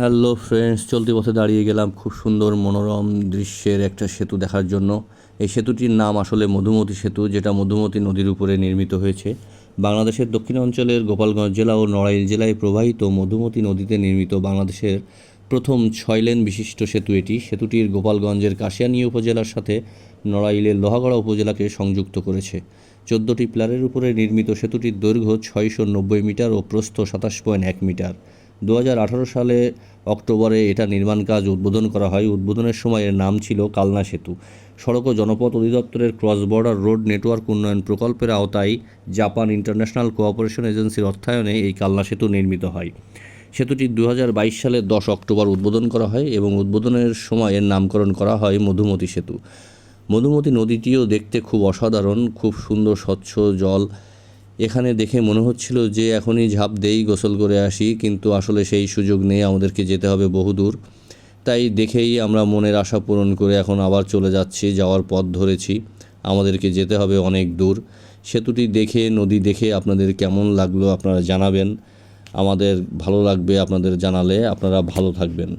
Hello friends চলতি পথে দাঁড়িয়ে গেলাম খুব সুন্দর মনোরম দৃশ্যের একটা সেতু দেখার জন্য। এই সেতুটির নাম আসলে মধুমতি সেতু, যেটা মধুমতি নদীর উপরে নির্মিত হয়েছে। বাংলাদেশের দক্ষিণ অঞ্চলের গোপালগঞ্জ জেলা ও নড়াইল জেলায় প্রবাহিত মধুমতি নদীতে নির্মিত বাংলাদেশের প্রথম ছয় লেন বিশিষ্ট সেতু এটি। সেতুটির গোপালগঞ্জের কাশিয়ানী উপজেলার সাথে নড়াইলের লোহাগড়া উপজেলাকে সংযুক্ত করেছে। চোদ্দোটি পিলারের উপরে নির্মিত সেতুটির দৈর্ঘ্য ছয়শো নব্বই মিটার ও প্রস্থ সাতাশ পয়েন্ট এক মিটার। দু হাজার আঠারো সালে অক্টোবরে এটা নির্মাণ কাজ উদ্বোধন করা হয়। উদ্বোধনের সময় এর নাম ছিল কালনা সেতু। সড়ক ও জনপথ অধিদপ্তরের ক্রস বর্ডার রোড নেটওয়ার্ক উন্নয়ন প্রকল্পের আওতায় জাপান ইন্টারন্যাশনাল কোঅপারেশন এজেন্সির অর্থায়নে এই কালনা সেতু নির্মিত হয়। সেতুটি দু হাজার বাইশ সালের দশ অক্টোবর উদ্বোধন করা হয় এবং উদ্বোধনের সময় এর নামকরণ করা হয় মধুমতি সেতু। মধুমতি নদীটিও দেখতে খুব অসাধারণ, খুব সুন্দর, স্বচ্ছ জল এখানে দেখে মনে হচ্ছিল যে এখনই ঝাঁপ দেই গোসল করে আসি, কিন্তু আসলে সেই সুযোগ নেই, আমাদেরকে যেতে হবে বহুদূর। তাই দেখেই আমরা মনের আশা পূরণ করে এখন আবার চলে যাচ্ছি, যাওয়ার পথ ধরেছি। আমাদেরকে যেতে হবে অনেক দূর। সেতুটি দেখে, নদী দেখে আপনাদের কেমন লাগল আপনারা জানাবেন। আমাদের ভালো লাগবে আপনাদের জানালে, আপনারা ভালো থাকবেন।